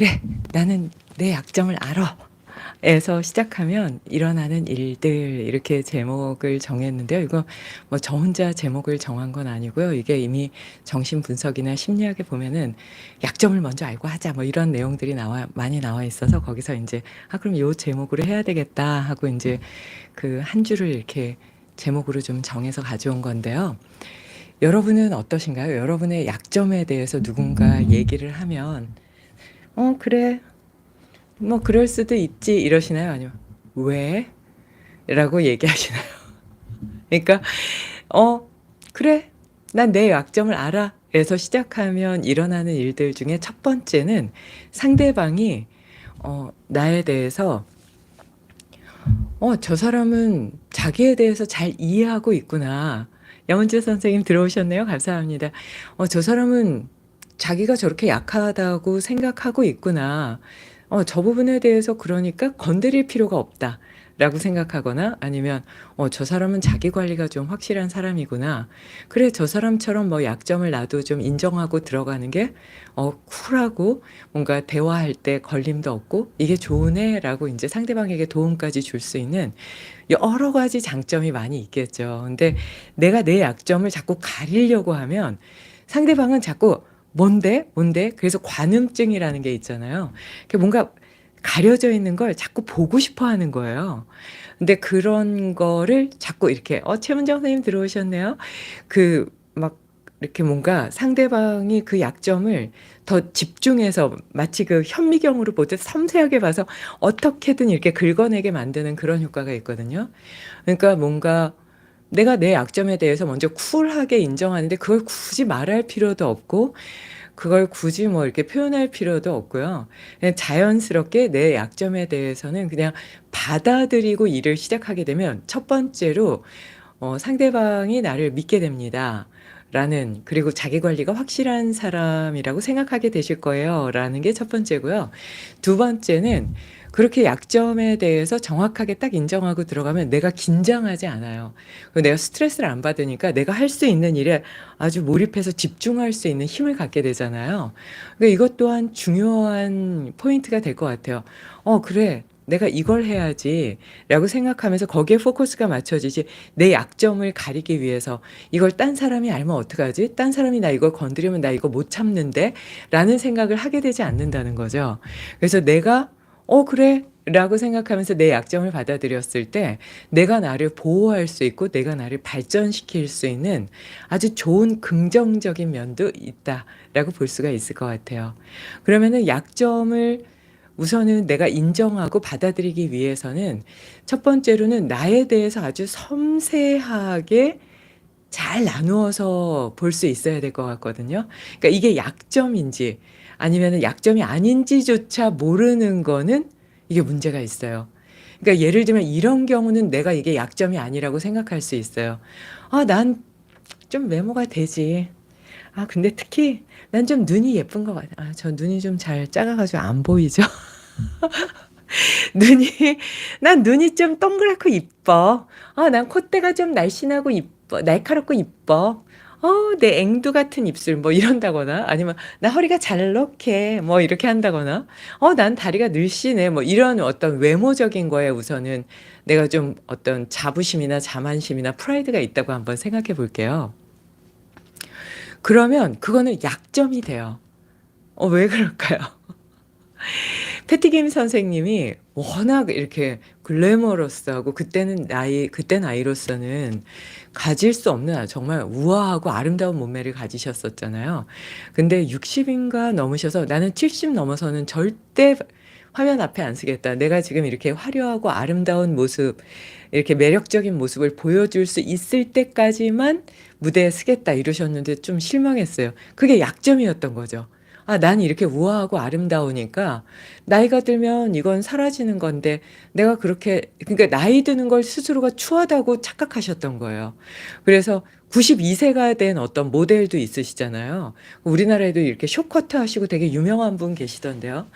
그래, 나는 내 약점을 알아. 에서 시작하면 일어나는 일들 이렇게 제목을 정했는데요. 이거 뭐 저 혼자 제목을 정한 건 아니고요. 이게 이미 정신 분석이나 심리학에 보면은 약점을 먼저 알고 하자 뭐 이런 내용들이 나와 많이 나와 있어서 거기서 인제 '아 그럼 요 제목으로 해야 되겠다.' 하고 인제 그 한 줄을 이렇게 제목으로 좀 정해서 가져온 건데요. 여러분은 어떠신가요? 여러분의 약점에 대해서 누군가 얘기를 하면 " 어 그래. 뭐 그럴 수도 있지." 이러시나요? 아니면 "왜?" 라고 얘기하시나요? 그러니까 "어 그래. 난 내 약점을 알아." 에서 시작하면 일어나는 일들 중에 첫 번째는 상대방이 어 나에 대해서 '어 저 사람은 자기에 대해서 잘 이해하고 있구나.' 양원재 선생님 들어오셨네요. 감사합니다. '어 저 사람은 자기가 저렇게 약하다고 생각하고 있구나. 어 저 부분에 대해서 그러니까 건드릴 필요가 없다.'라고 생각하거나 아니면 '어 저 사람은 자기 관리가 좀 확실한 사람이구나. 그래 저 사람처럼 뭐 약점을 나도 좀 인정하고 들어가는 게 어 쿨하고 뭔가 대화할 때 걸림도 없고 이게 좋으네.'라고 인제 상대방에게 도움까지 줄 수 있는 여러 가지 장점이 많이 있겠죠. 근데 내가 내 약점을 자꾸 가리려고 하면 상대방은 자꾸 " 뭔데? 뭔데?" 그래서 관음증이라는 게 있잖아요. 뭔가 가려져 있는 걸 자꾸 보고 싶어 하는 거예요. 근데 그런 거를 자꾸 이렇게 어 최문정 선생님 들어오셨네요. 그 막 이렇게 뭔가 상대방이 그 약점을 더 집중해서 마치 그 현미경으로 보듯 섬세하게 봐서 어떻게든 이렇게 긁어내게 만드는 그런 효과가 있거든요. 그러니까 뭔가 내가 내 약점에 대해서 먼저 쿨하게 인정하는데 그걸 굳이 말할 필요도 없고 그걸 굳이 뭐 이렇게 표현할 필요도 없고요. 그냥 자연스럽게 내 약점에 대해서는 그냥 받아들이고 일을 시작하게 되면 첫 번째로 어 '상대방이 나를 믿게 됩니다.'라는 그리고 '자기 관리가 확실한 사람이라고 생각하게 되실 거예요.'라는 게 첫 번째고요. 두 번째는 그렇게 약점에 대해서 정확하게 딱 인정하고 들어가면 내가 긴장하지 않아요. 내가 스트레스를 안 받으니까 내가 할 수 있는 일에 아주 몰입해서 집중할 수 있는 힘을 갖게 되잖아요. 그러니까 이것 또한 중요한 포인트가 될 것 같아요. '어 그래. 내가 이걸 해야지.'라고 생각하면서 거기에 포커스가 맞춰지지 내 약점을 가리기 위해서 '이걸 딴 사람이 알면 어떡하지? 딴 사람이 나 이걸 건드리면 나 이거 못 참는데.'라는 생각을 하게 되지 않는다는 거죠. 그래서 내가 ' 어 그래.'라고 생각하면서 내 약점을 받아들였을 때 내가 나를 보호할 수 있고 내가 나를 발전시킬 수 있는 아주 좋은 긍정적인 면도 있다라고 볼 수가 있을 것 같아요. 그러면은 약점을 우선은 내가 인정하고 받아들이기 위해서는 첫 번째로는 나에 대해서 아주 섬세하게 잘 나누어서 볼 수 있어야 될 것 같거든요. 그러니까 이게 약점인지 아니면은 약점이 아닌지조차 모르는 거는 이게 문제가 있어요. 그러니까 예를 들면 이런 경우는 내가 이게 약점이 아니라고 생각할 수 있어요. '아 난 좀 외모가 되지. 아 근데 특히 난 좀 눈이 예쁜 것 같아. 아 저 눈이 좀 잘 작아 가지고 안 보이죠?' 눈이 '난 눈이 좀 동그랗고 이뻐. 아 난 콧대가 좀 날씬하고 이뻐 날카롭고 이뻐. 어 내 앵두 같은 입술.' 뭐 이런다거나 아니면 '나 허리가 잘록해.' 뭐 이렇게 한다거나 '어 난 다리가 늘씬해.' 뭐 이런 어떤 외모적인 거에 우선은 내가 좀 어떤 자부심이나 자만심이나 프라이드가 있다고 한번 생각해 볼게요. 그러면 그거는 약점이 돼요. 어 왜 그럴까요? 패티 김 선생님이 워낙 이렇게 글래머러스하고 그때는 나이 그때 나이로서는 가질 수 없는 아 정말 우아하고 아름다운 몸매를 가지셨었잖아요. 근데 60 인가 넘으셔서 '나는 70 넘어서는 절대 화면 앞에 안 서겠다. 내가 지금 이렇게 화려하고 아름다운 모습 이렇게 매력적인 모습을 보여줄 수 있을 때까지만 무대에 서겠다.' 이러셨는데 좀 실망했어요. 그게 약점이었던 거죠. ' 아 난 이렇게 우아하고 아름다우니까 나이가 들면 이건 사라지는 건데 내가 그렇게' 그러니까 나이 드는 걸 스스로가 추하다고 착각하셨던 거예요. 그래서 92 세가 된 어떤 모델도 있으시잖아요. 우리나라에도 이렇게 숏커트 하시고 되게 유명한 분 계시던데요.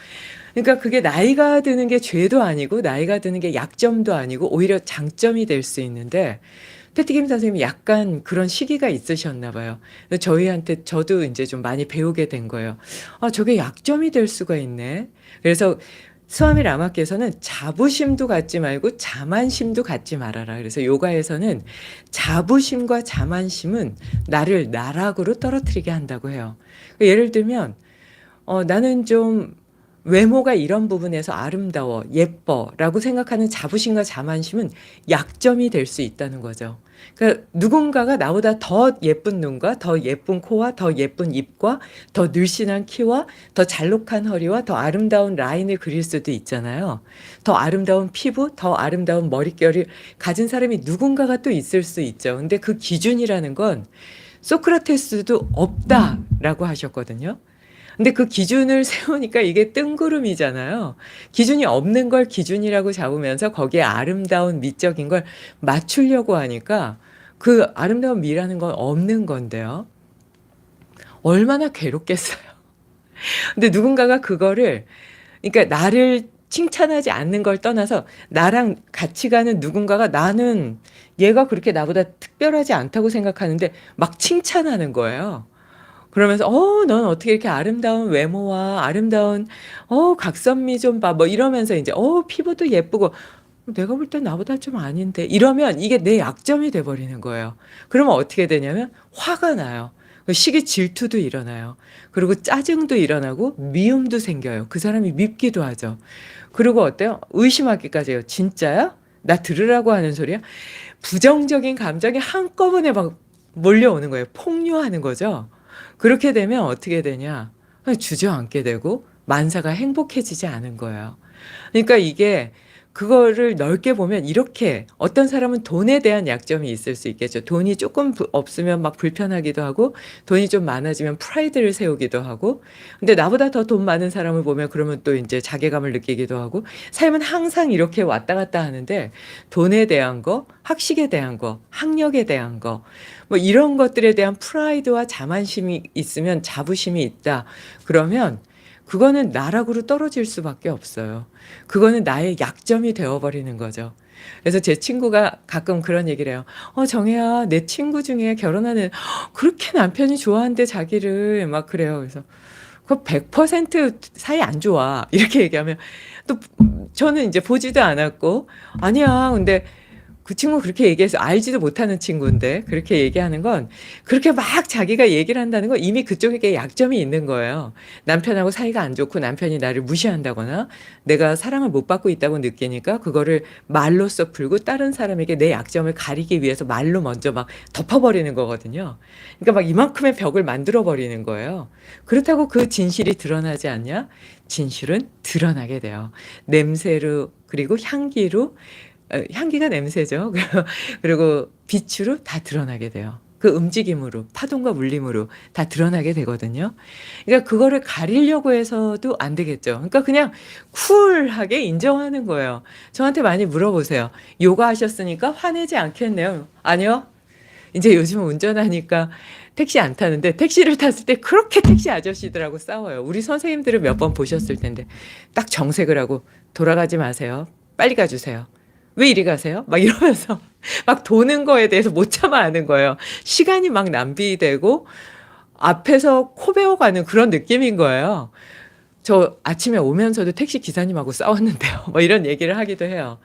그러니까 그게 나이가 드는 게 죄도 아니고 나이가 드는 게 약점도 아니고 오히려 장점이 될 수 있는데 패티김 선생님이 약간 그런 시기가 있으셨나 봐요. 저희한테 저도 인제 좀 많이 배우게 된 거예요. '아 저게 약점이 될 수가 있네.' 그래서 스와미 라마께서는 "자부심도 갖지 말고 자만심도 갖지 말아라." 그래서 요가에서는 자부심과 자만심은 나를 나락으로 떨어뜨리게 한다고 해요. 그 예를 들면 어 '나는 좀 외모가 이런 부분에서 아름다워, 예뻐.'라고 생각하는 자부심과 자만심은 약점이 될 수 있다는 거죠. 그러니까 누군가가 나보다 더 예쁜 눈과 더 예쁜 코와 더 예쁜 입과 더 늘씬한 키와 더 잘록한 허리와 더 아름다운 라인을 그릴 수도 있잖아요. 더 아름다운 피부, 더 아름다운 머릿결을 가진 사람이 누군가가 또 있을 수 있죠. 근데 그 기준이라는 건 "소크라테스도 없다."라고 하셨거든요. 근데 그 기준을 세우니까 이게 뜬구름이잖아요. 기준이 없는 걸 기준이라고 잡으면서 거기에 아름다운 미적인 걸 맞추려고 하니까 그 아름다운 미라는 건 없는 건데요. 얼마나 괴롭겠어요. 근데 누군가가 그거를 그러니까 나를 칭찬하지 않는 걸 떠나서 나랑 같이 가는 누군가가 나는 얘가 그렇게 나보다 특별하지 않다고 생각하는데 막 칭찬하는 거예요. 그러면서 "어 넌 어떻게 이렇게 아름다운 외모와 아름다운 어 각선미 좀 봐." 뭐 이러면서 인제 "어 피부도 예쁘고." 내가 볼 땐 나보다 좀 아닌데. 이러면 이게 내 약점이 돼 버리는 거예요. 그러면 어떻게 되냐면 화가 나요. 그 시기 질투도 일어나요. 그리고 짜증도 일어나고 미움도 생겨요. 그 사람이 밉기도 하죠. 그리고 어때요? 의심하기까지 해요. '진짜야? 나 들으라고 하는 소리야?' 부정적인 감정이 한꺼번에 막 몰려오는 거예요. 폭류하는 거죠. 그렇게 되면 어떻게 되냐? 주저앉게 되고 만사가 행복해지지 않은 거예요. 그러니까 이게 그거를 넓게 보면 이렇게 어떤 사람은 돈에 대한 약점이 있을 수 있겠죠. 돈이 쪼끔 부 없으면 막 불편하기도 하고 돈이 좀 많아지면 프라이드를 세우기도 하고 근데 나보다 더 돈 많은 사람을 보면 그러면 또 인제 자괴감을 느끼기도 하고 삶은 항상 이렇게 왔다 갔다 하는데 돈에 대한 거, 학식에 대한 거, 학력에 대한 거 뭐 이런 것들에 대한 프라이드와 자만심이 있으면 자부심이 있다. 그러면 그거는 나락으로 떨어질 수밖에 없어요. 그거는 나의 약점이 되어 버리는 거죠. 그래서 제 친구가 가끔 그런 얘기를 해요. "어 정혜야 내 친구 중에 결혼하는 그렇게 남편이 좋아한대 자기를." 막 그래요. 그래서 "그거 100% 사이 안 좋아." 이렇게 얘기하면 또 저는 인제 보지도 않았고 "아니야. 근데 그 친구가 그렇게 얘기해서 알지도 못하는 친구인데 그렇게 얘기하는 건 그렇게 막 자기가 얘기를 한다는 건 이미 그쪽에게 약점이 있는 거예요. 남편하고 사이가 안 좋고 남편이 나를 무시한다거나 내가 사랑을 못 받고 있다고 느끼니까 그거를 말로써 풀고 다른 사람에게 내 약점을 가리기 위해서 말로 먼저 막 덮어 버리는 거거든요. 그러니까 막 이만큼의 벽을 만들어 버리는 거예요. 그렇다고 그 진실이 드러나지 않냐? 진실은 드러나게 돼요. 냄새로 그리고 향기로 어 향기가 냄새죠. 그리고 빛으로 다 드러나게 돼요. 그 움직임으로 파동과 울림으로 다 드러나게 되거든요. 그러니까 그거를 가리려고 해서도 안 되겠죠. 그러니까 그냥 쿨하게 인정하는 거예요. 저한테 많이 물어보세요. "요가 하셨으니까 화내지 않겠네요." 아니요. 인제 요즘은 운전하니까 택시 안 타는데 택시를 탔을 때 그렇게 택시 아저씨들하고 싸워요. 우리 선생님들은 몇 번 보셨을 텐데 딱 정색을 하고 "돌아가지 마세요. 빨리 가 주세요." " 왜 이리 가세요?" 막 이러면서 막 도는 거에 대해서 못 참아 하는 거예요. 시간이 막 낭비되고 앞에서 코 베어가는 그런 느낌인 거예요. "저 아침에 오면서도 택시 기사님하고 싸웠는데요." 뭐 이런 얘기를 하기도 해요.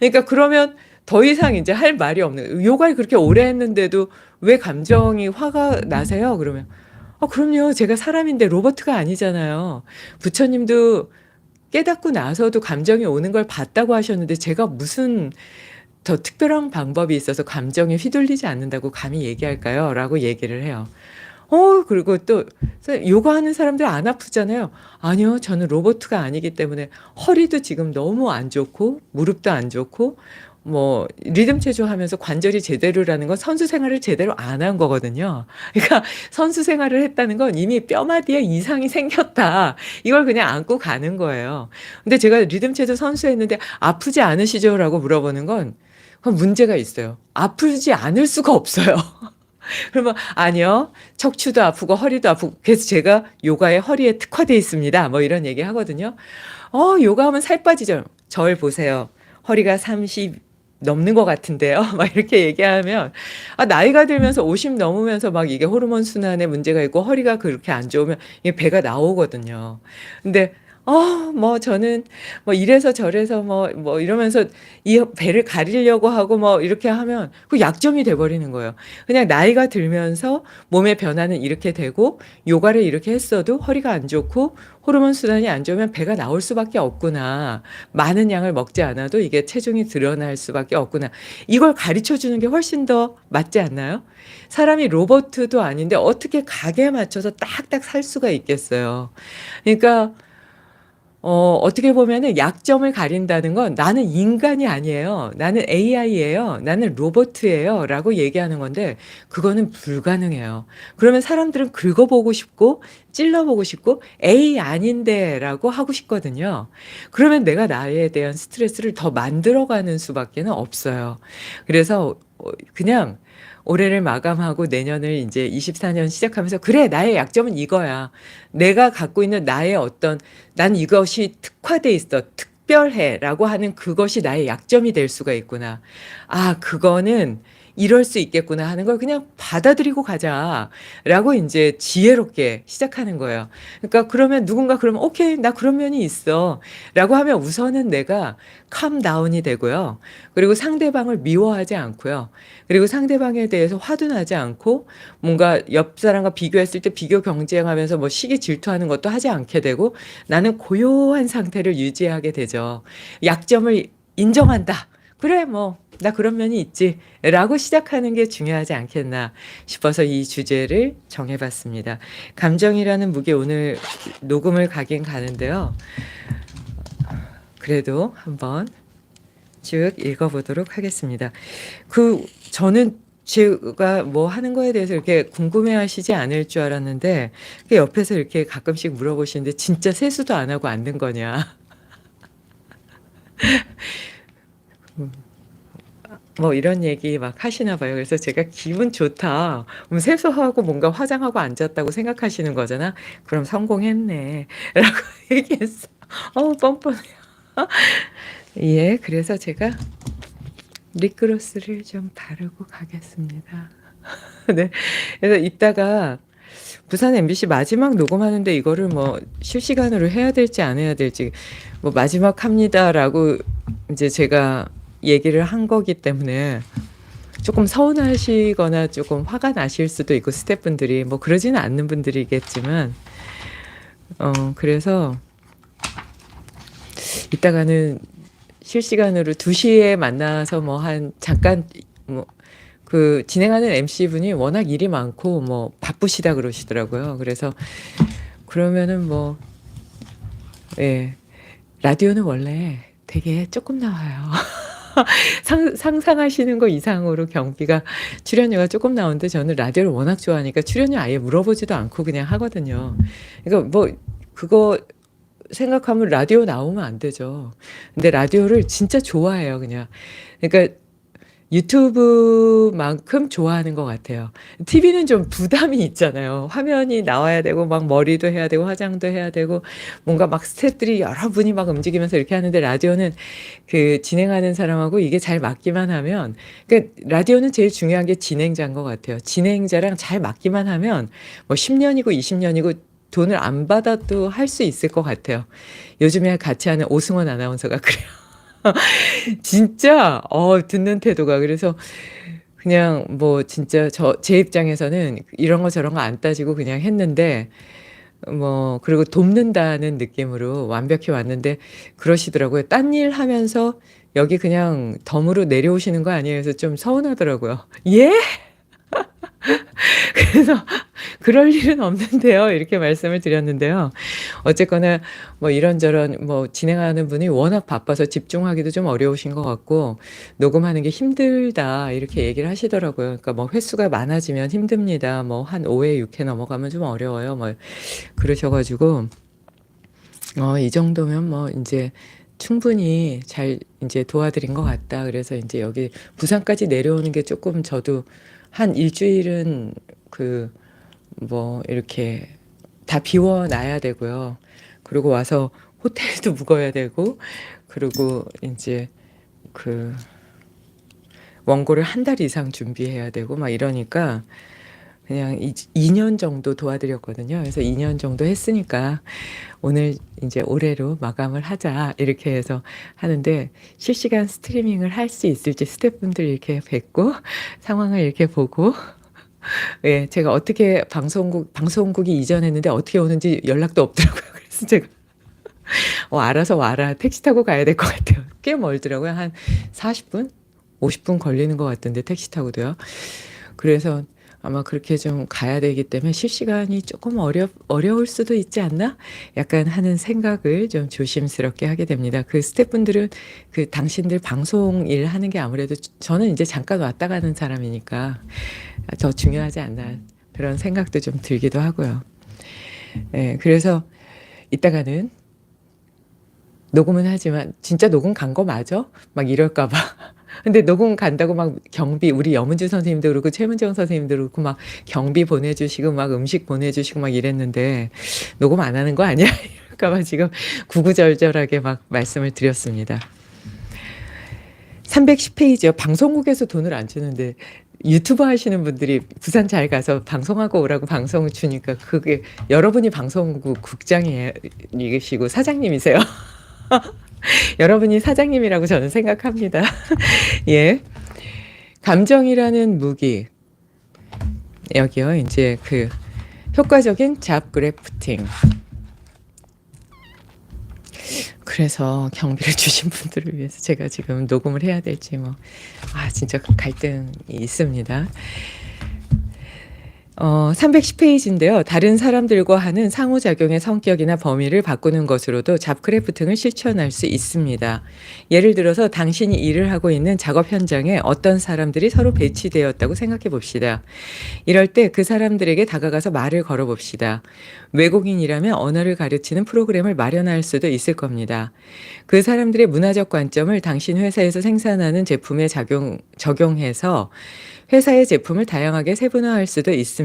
그러니까 그러면 더 이상 인제 할 말이 없는 "요가를 그렇게 오래 했는데도 왜 감정이 화가 나세요?" 그러면 "아 그럼요. 제가 사람인데 로봇가 아니잖아요. 부처님도 깨닫고 나서도 감정이 오는 걸 봤다고 하셨는데 제가 무슨 더 특별한 방법이 있어서 감정에 휘둘리지 않는다고 감히 얘기할까요?"라고 얘기를 해요. 어 그리고 또선 요가 하는 사람들 안 아프잖아요. "아니요. 저는 로봇가 아니기 때문에 허리도 지금 너무 안 좋고 무릎도 안 좋고 뭐 리듬 체조 하면서 관절이 제대로라는 건 선수 생활을 제대로 안 한 거거든요. 그러니까 선수 생활을 했다는 건 이미 뼈마디에 이상이 생겼다. 이걸 그냥 안고 가는 거예요. 근데 제가 "리듬 체조 선수 했는데 아프지 않으시죠?"라고 물어보는 건 문제가 있어요. 아프지 않을 수가 없어요. 그러면 "아니요. 척추도 아프고 허리도 아프고 그래서 제가 요가에 허리에 특화돼 있습니다." 뭐 이런 얘기 하거든요. 어 요가하면 살 빠지죠. 절 보세요. 허리가 30 넘는 것 같은데요. 막 이렇게 얘기하면 아 나이가 들면서 50 넘으면서 막 이게 호르몬 순환에 문제가 있고 허리가 그렇게 안 좋으면 이게 배가 나오거든요. 근데 어 뭐 저는 뭐 이래서 저래서 뭐 뭐 이러면서 이 배를 가리려고 하고 뭐 이렇게 하면 그 약점이 돼 버리는 거예요. 그냥 나이가 들면서 몸의 변화는 이렇게 되고 요가를 이렇게 했어도 허리가 안 좋고 호르몬 순환이 안 좋으면 배가 나올 수밖에 없구나. 많은 양을 먹지 않아도 이게 체중이 드러날 수밖에 없구나. 이걸 가르쳐 주는 게 훨씬 더 맞지 않나요? 사람이 로봇도 아닌데 어떻게 각에 맞춰서 딱딱 살 수가 있겠어요. 그러니까 어 어떻게 보면은 약점을 가린다는 건 "나는 인간이 아니에요. 나는 AI예요. 나는 로봇이에요."라고 얘기하는 건데 그거는 불가능해요. 그러면 사람들은 긁어 보고 싶고 찔러 보고 싶고 "에이 아닌데."라고 하고 싶거든요. 그러면 내가 나에 대한 스트레스를 더 만들어 가는 수밖에 는 없어요. 그래서 어 그냥 올해를 마감하고 내년을 인제 24년 시작하면서 '그래 나의 약점은 이거야. 내가 갖고 있는 나의 어떤 난 이것이 특화돼 있어. 특별해.'라고 하는 그것이 나의 약점이 될 수가 있구나. '아 그거는 이럴 수 있겠구나.' 하는 걸 그냥 '받아들이고 가자.'라고 인제 지혜롭게 시작하는 거예요. 그러니까 그러면 누군가 그러면 '오케이. 나 그런 면이 있어.'라고 하면 우선은 내가 캄 다운이 되고요. 그리고 상대방을 미워하지 않고요. 그리고 상대방에 대해서 화도 나지 않고 뭔가 옆 사람과 비교했을 때 비교 경쟁하면서 뭐 시기 질투하는 것도 하지 않게 되고 나는 고요한 상태를 유지하게 되죠. 약점을 인정한다. '그래 뭐 나 그런 면이 있지.'라고 시작하는 게 중요하지 않겠나 싶어서 이 주제를 정해 봤습니다. 감정이라는 무게 오늘 녹음을 가긴 가는데요. 그래도 한번 쭉 읽어 보도록 하겠습니다. 그 저는 제가 뭐 하는 거에 대해서 이렇게 궁금해 하시지 않을 줄 알았는데 그 옆에서 이렇게 가끔씩 물어보시는데 "진짜 세수도 안 하고 앉는 거냐?" 음. 뭐 이런 얘기 막 하시나 봐요. 그래서 제가 "기분 좋다. 음 세수하고 뭔가 화장하고 앉았다고 생각하시는 거잖아. 그럼 성공했네." 라고 얘기했어요. 어우 뻔뻔해요. 예. 그래서 제가 립글로스를 좀 바르고 가겠습니다. 네. 그래서 이따가 부산 MBC 마지막 녹음하는데 이거를 뭐 실시간으로 해야 될지 안 해야 될지 뭐 "마지막 합니다."라고 인제 제가 얘기를 한 거기 때문에 쪼끔 서운하시거나 쪼끔 화가 나실 수도 있고 스태프분들이 뭐 그러지는 않는 분들이겠지만 어 그래서 이따가는 실시간으로 2 시에 만나서 뭐 한 잠깐 뭐 그 진행하는 MC분이 워낙 일이 많고 뭐 바쁘시다 그러시더라고요. 그래서 그러면은 뭐 예. 라디오는 원래 되게 쪼끔 나와요. 상 상상하시는 거 이상으로 경비가 출연료가 쪼끔 나오는데 저는 라디오를 워낙 좋아하니까 출연료 아예 물어보지도 않고 그냥 하거든요. 그러니까 뭐 그거 생각하면 라디오 나오면 안 되죠. 근데 라디오를 진짜 좋아해요 그냥. 그러니까 유튜브만큼 좋아하는 것 같아요. TV는 좀 부담이 있잖아요. 화면이 나와야 되고 막 머리도 해야 되고 화장도 해야 되고 뭔가 막 스태프들이 여러 분이 막 움직이면서 이렇게 하는데 라디오는 그 진행하는 사람하고 이게 잘 맞기만 하면 그러니까 라디오는 제일 중요한 게 진행자인 것 같아요. 진행자랑 잘 맞기만 하면 뭐 10 년이고 20 년이고 돈을 안 받아도 할 수 있을 것 같아요. 요즘에 같이 하는 오승원 아나운서가 그래요. 진짜 어 듣는 태도가 그래서 그냥 뭐 진짜 저 제 입장에서는 이런 거 저런 거 안 따지고 그냥 했는데 뭐 그리고 돕는다는 느낌으로 완벽히 왔는데 그러시더라고요. "딴 일 하면서 여기 그냥 덤으로 내려오시는 거 아니에요?" 그래서 좀 서운하더라고요. "예?" 그래서 "그럴 일은 없는데요." 이렇게 말씀을 드렸는데요. 어쨌거나 뭐 이런저런 뭐 진행하는 분이 워낙 바빠서 집중하기도 좀 어려우신 것 같고 "녹음하는 게 힘들다." 이렇게 얘기를 하시더라고요. 그러니까 뭐 "횟수가 많아지면 힘듭니다. 뭐 한 5 회, 6회 넘어가면 좀 어려워요." 뭐 그러셔 가지고 어 이 정도면 뭐 인제 충분히 잘 인제 도와드린 것 같다. 그래서 인제 여기 부산까지 내려오는 게 쪼끔 저도 한1 주일은 그 뭐 이렇게 다 비워 놔야 되고요. 그리고 와서 호텔도 묵어야 되고 그리고 인제 그 원고를 한 달 이상 준비해야 되고 막 이러니까 그냥 이 2년 정도 도와드렸거든요. 그래서 2년 정도 했으니까 오늘 이제 올해로 마감을 하자 이렇게 해서 하는데 실시간 스트리밍을 할 수 있을지 스태프분들 이렇게 뵙고 상황을 이렇게 보고 예, 제가 어떻게 방송국 방송국이 이전했는데 어떻게 오는지 연락도 없더라고요. 그래서 제가 어, 알아서 와라. 택시 타고 가야 될 것 같아요. 꽤 멀더라고요. 한 40분? 50분 걸리는 것 같던데, 택시 타고도요. 그래서 아마 그렇게 좀 가야 되기 때문에 실시간이 조금 어려, 어려울 수도 있지 않나? 약간 하는 생각을 좀 조심스럽게 하게 됩니다. 그 스태프분들은 그 당신들 방송 일 하는 게 아무래도 저는 이제 잠깐 왔다 가는 사람이니까 더 중요하지 않나. 그런 생각도 좀 들기도 하고요. 예, 그래서 이따가는 녹음은 하지만 진짜 녹음 간 거 맞아? 막 이럴까 봐. 근데 녹음 간다고 막 경비 우리 여문주 선생님도 그렇고 최문정 선생님도 그렇고 막 경비 보내주시고 막 음식 보내주시고 막 이랬는데 녹음 안 하는 거 아니야? 이럴까 봐 지금 구구절절하게 막 말씀을 드렸습니다. 310페이지요. 방송국에서 돈을 안 주는데 유튜버 하시는 분들이 부산 잘 가서 방송하고 오라고 방송 주니까 그게 여러분이 방송국 국장이시고 사장님이세요. 여러분이 사장님이라고 저는 생각합니다. 예. 감정이라는 무기. 여기요. 이제 그 효과적인 잡 그래프팅. 그래서 경비를 주신 분들을 위해서 제가 지금 녹음을 해야 될지 뭐, 아, 진짜 갈등이 있습니다. 어, 310페이지인데요. 다른 사람들과 하는 상호작용의 성격이나 범위를 바꾸는 것으로도 잡크래프팅을 실천할 수 있습니다. 예를 들어서 당신이 일을 하고 있는 작업 현장에 어떤 사람들이 서로 배치되었다고 생각해 봅시다. 이럴 때 그 사람들에게 다가가서 말을 걸어 봅시다. 외국인이라면 언어를 가르치는 프로그램을 마련할 수도 있을 겁니다. 그 사람들의 문화적 관점을 당신 회사에서 생산하는 제품에 작용, 적용해서 회사의 제품을 다양하게 세분화할 수도 있습니다.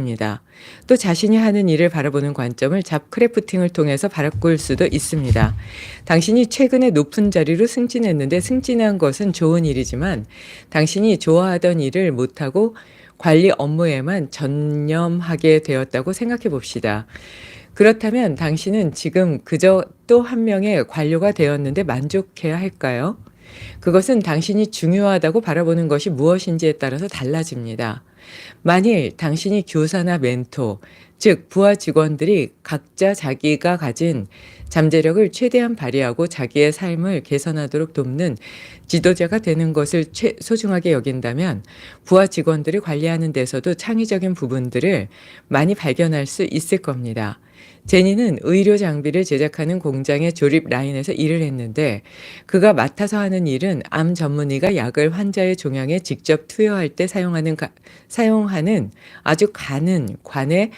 또 자신이 하는 일을 바라보는 관점을 잡 크래프팅을 통해서 바꿀 수도 있습니다. 당신이 최근에 높은 자리로 승진했는데 승진한 것은 좋은 일이지만 당신이 좋아하던 일을 못하고 관리 업무에만 전념하게 되었다고 생각해 봅시다. 그렇다면 당신은 지금 그저 또 한 명의 관료가 되었는데 만족해야 할까요? 그것은 당신이 중요하다고 바라보는 것이 무엇인지에 따라서 달라집니다. 만일 당신이 교사나 멘토, 즉 부하 직원들이 각자 자기가 가진 잠재력을 최대한 발휘하고 자기의 삶을 개선하도록 돕는 지도자가 되는 것을 최, 소중하게 여긴다면 부하 직원들을 관리하는 데서도 창의적인 부분들을 많이 발견할 수 있을 겁니다. 제니는 의료 장비를 제작하는 공장의 조립 라인에서 일을 했는데 그가 맡아서 하는 일은 암 전문의가 약을 환자의 종양에 직접 투여할 때 사용하는 가, 사용하는 아주 가는 관에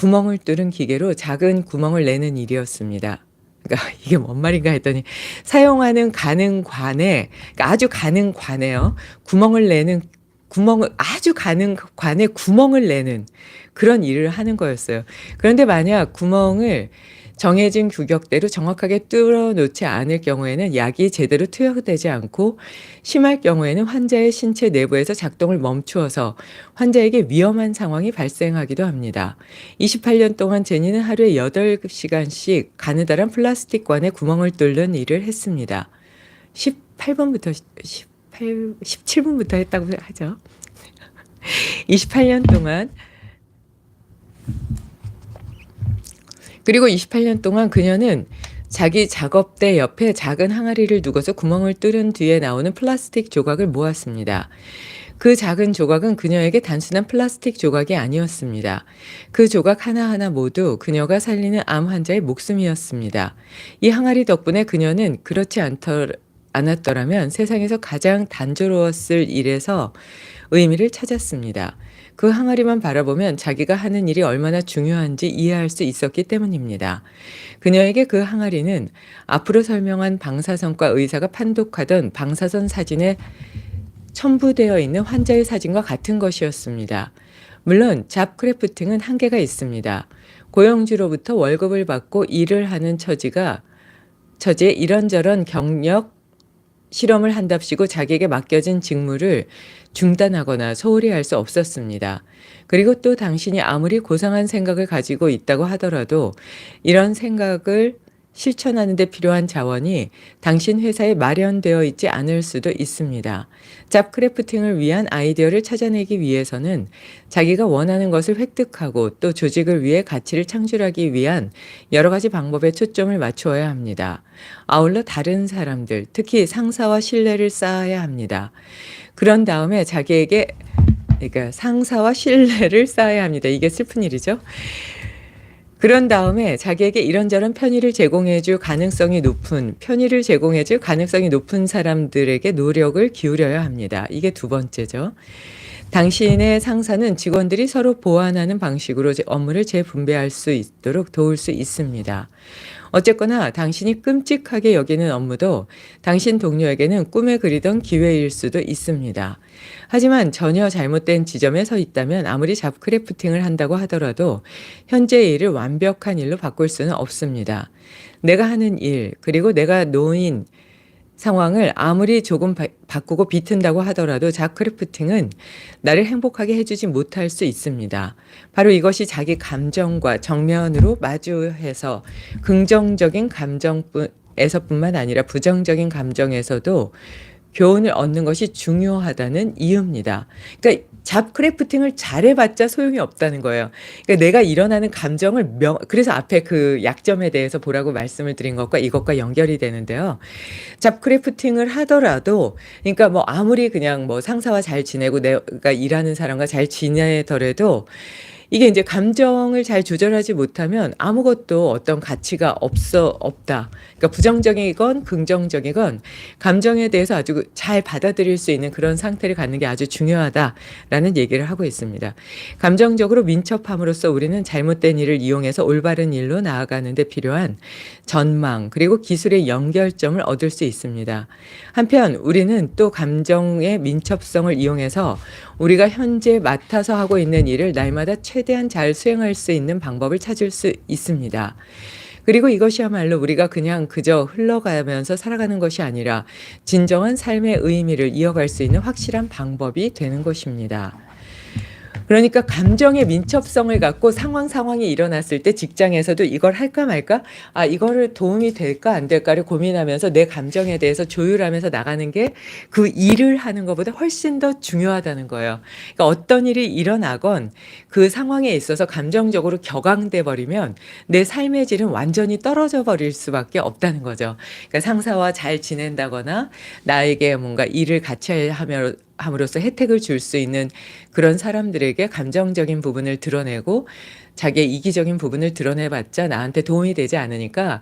구멍을 뚫은 기계로 작은 구멍을 내는 일이었습니다. 그러니까 이게 뭔 말인가 했더니 사용하는 가는 관에 그러니까 아주 가는 관에요. 구멍을 내는 구멍을 아주 가는 관에 구멍을 내는 그런 일을 하는 거였어요. 그런데 만약 구멍을 정해진 규격대로 정확하게 뚫어 놓지 않을 경우에는 약이 제대로 투여되지 않고 심할 경우에는 환자의 신체 내부에서 작동을 멈추어서 환자에게 위험한 상황이 발생하기도 합니다. 28년 동안 제니는 하루에 8시간씩 가느다란 플라스틱 관에 구멍을 뚫는 일을 했습니다. 18번부터 18, 17분부터 했다고 하죠. 28년 동안 그리고 28년 동안 그녀는 자기 작업대 옆에 작은 항아리를 두고서 구멍을 뚫은 뒤에 나오는 플라스틱 조각을 모았습니다. 그 작은 조각은 그녀에게 단순한 플라스틱 조각이 아니었습니다. 그 조각 하나하나 모두 그녀가 살리는 암 환자의 목숨이었습니다. 이 항아리 덕분에 그녀는 그렇지 않더, 않았더라면 세상에서 가장 단조로웠을 일에서 의미를 찾았습니다. 그 항아리만 바라보면 자기가 하는 일이 얼마나 중요한지 이해할 수 있었기 때문입니다. 그녀에게 그 항아리는 앞으로 설명한 방사선과 의사가 판독하던 방사선 사진에 첨부되어 있는 환자의 사진과 같은 것이었습니다. 물론 잡크래프팅은 한계가 있습니다. 고용주로부터 월급을 받고 일을 하는 처지가 처지에 이런저런 경력 실험을 한답시고 자기에게 맡겨진 직무를 중단하거나 소홀히 할 수 없었습니다. 그리고 또 당신이 아무리 고상한 생각을 가지고 있다고 하더라도 이런 생각을 실천하는 데 필요한 자원이 당신 회사에 마련되어 있지 않을 수도 있습니다. 잡 크래프팅을 위한 아이디어를 찾아내기 위해서는 자기가 원하는 것을 획득하고 또 조직을 위해 가치를 창출하기 위한 여러 가지 방법에 초점을 맞추어야 합니다. 아울러 다른 사람들, 특히 상사와 신뢰를 쌓아야 합니다. 그런 다음에 자기에게 그러니까 상사와 신뢰를 쌓아야 합니다. 이게 슬픈 일이죠. 그런 다음에 자기에게 이런저런 편의를 제공해 줄 가능성이 높은 편의를 제공해 줄 가능성이 높은 사람들에게 노력을 기울여야 합니다. 이게 두 번째죠. 당신의 상사는 직원들이 서로 보완하는 방식으로 업무를 재분배할 수 있도록 도울 수 있습니다. 어쨌거나 당신이 끔찍하게 여기는 업무도 당신 동료에게는 꿈에 그리던 기회일 수도 있습니다. 하지만 전혀 잘못된 지점에 서 있다면 아무리 잡크래프팅을 한다고 하더라도 현재의 일을 완벽한 일로 바꿀 수는 없습니다. 내가 하는 일, 그리고 내가 놓인 상황을 아무리 조금 바, 바꾸고 비튼다고 하더라도 자크래프팅은 나를 행복하게 해주지 못할 수 있습니다. 바로 이것이 자기 감정과 정면으로 마주해서 긍정적인 감정에서뿐만 아니라 부정적인 감정에서도 교훈을 얻는 것이 중요하다는 이유입니다. 그러니까 잡 크래프팅을 잘해봤자 소용이 없다는 거예요. 그러니까 내가 일어나는 감정을 명, 그래서 앞에 그 약점에 대해서 보라고 말씀을 드린 것과 이것과 연결이 되는데요. 잡 크래프팅을 하더라도, 그러니까 뭐 아무리 그냥 뭐 상사와 잘 지내고 내가 일하는 사람과 잘 지내더라도 이게 이제 감정을 잘 조절하지 못하면 아무것도 어떤 가치가 없어 없다. 그러니까 부정적이건 긍정적이건 감정에 대해서 아주 잘 받아들일 수 있는 그런 상태를 갖는 게 아주 중요하다라는 얘기를 하고 있습니다. 감정적으로 민첩함으로써 우리는 잘못된 일을 이용해서 올바른 일로 나아가는 데 필요한 전망 그리고 기술의 연결점을 얻을 수 있습니다. 한편 우리는 또 감정의 민첩성을 이용해서 우리가 현재 맡아서 하고 있는 일을 날마다 최대한 잘 수행할 수 있는 방법을 찾을 수 있습니다. 그리고 이것이야말로 우리가 그냥 그저 흘러가면서 살아가는 것이 아니라 진정한 삶의 의미를 이어갈 수 있는 확실한 방법이 되는 것입니다. 그러니까 감정의 민첩성을 갖고 상황 상황이 일어났을 때 직장에서도 이걸 할까 말까 아 이거를 도움이 될까 안 될까를 고민하면서 내 감정에 대해서 조율하면서 나가는 게 그 일을 하는 것보다 훨씬 더 중요하다는 거예요. 그러니까 어떤 일이 일어나건 그 상황에 있어서 감정적으로 격앙돼 버리면 내 삶의 질은 완전히 떨어져 버릴 수밖에 없다는 거죠. 그러니까 상사와 잘 지낸다거나 나에게 뭔가 일을 같이 하며 함으로써 혜택을 줄 수 있는 그런 사람들에게 감정적인 부분을 드러내고 자기의 이기적인 부분을 드러내봤자 나한테 도움이 되지 않으니까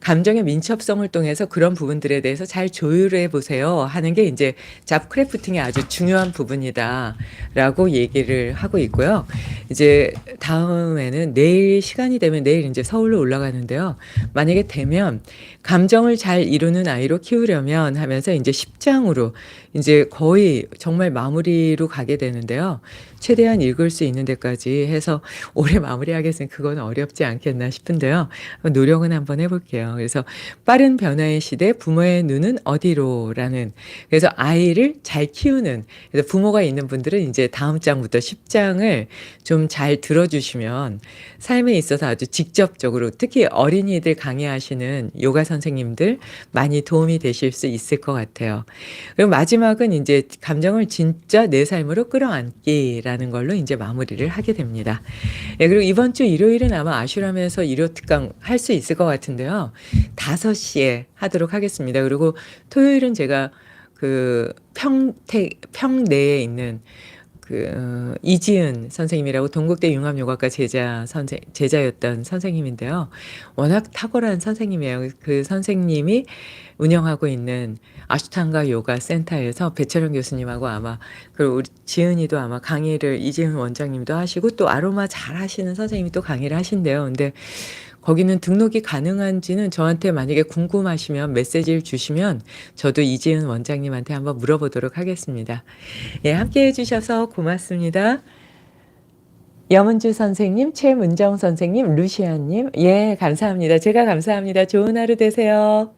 감정의 민첩성을 통해서 그런 부분들에 대해서 잘 조율해 보세요 하는 게 이제 잡 크래프팅의 아주 중요한 부분이다라고 얘기를 하고 있고요. 이제 다음에는 내일 시간이 되면 내일 이제 서울로 올라가는데요. 만약에 되면 감정을 잘 이루는 아이로 키우려면 하면서 이제 10장으로 이제 거의 정말 마무리로 가게 되는데요. 최대한 읽을 수 있는 데까지 해서 올해 마무리하겠으면 그건 어렵지 않겠나 싶은데요. 노력은 한번 해볼게요. 그래서 빠른 변화의 시대 부모의 눈은 어디로라는 그래서 아이를 잘 키우는 그래서 부모가 있는 분들은 이제 다음 장부터 10장을 좀 잘 들어주시면 삶에 있어서 아주 직접적으로 특히 어린이들 강의하시는 요가 선생님들 많이 도움이 되실 수 있을 것 같아요. 그리고 마지막은 이제 감정을 진짜 내 삶으로 끌어안기라는 걸로 이제 마무리를 하게 됩니다. 예, 그리고 이번 주 일요일은 아마 아슈람에서 일요 특강 할 수 있을 것 같은데요. 5시에 하도록 하겠습니다. 그리고 토요일은 제가 그 평택 평내에 있는 그 어, 이지은 선생님이라고 동국대 융합요가과 제자 선생 제자였던 선생님인데요. 워낙 탁월한 선생님이에요. 그 선생님이 운영하고 있는 아슈탄가 요가 센터에서 배철영 교수님하고 아마 그리고 우리 지은이도 아마 강의를 이지은 원장님도 하시고 또 아로마 잘 하시는 선생님이 또 강의를 하신대요. 근데 거기는 등록이 가능한지는 저한테 만약에 궁금하시면 메시지를 주시면 저도 이지은 원장님한테 한번 물어보도록 하겠습니다. 예, 함께 해주셔서 고맙습니다. 염은주 선생님, 최문정 선생님, 루시아님, 예, 감사합니다. 제가 감사합니다. 좋은 하루 되세요.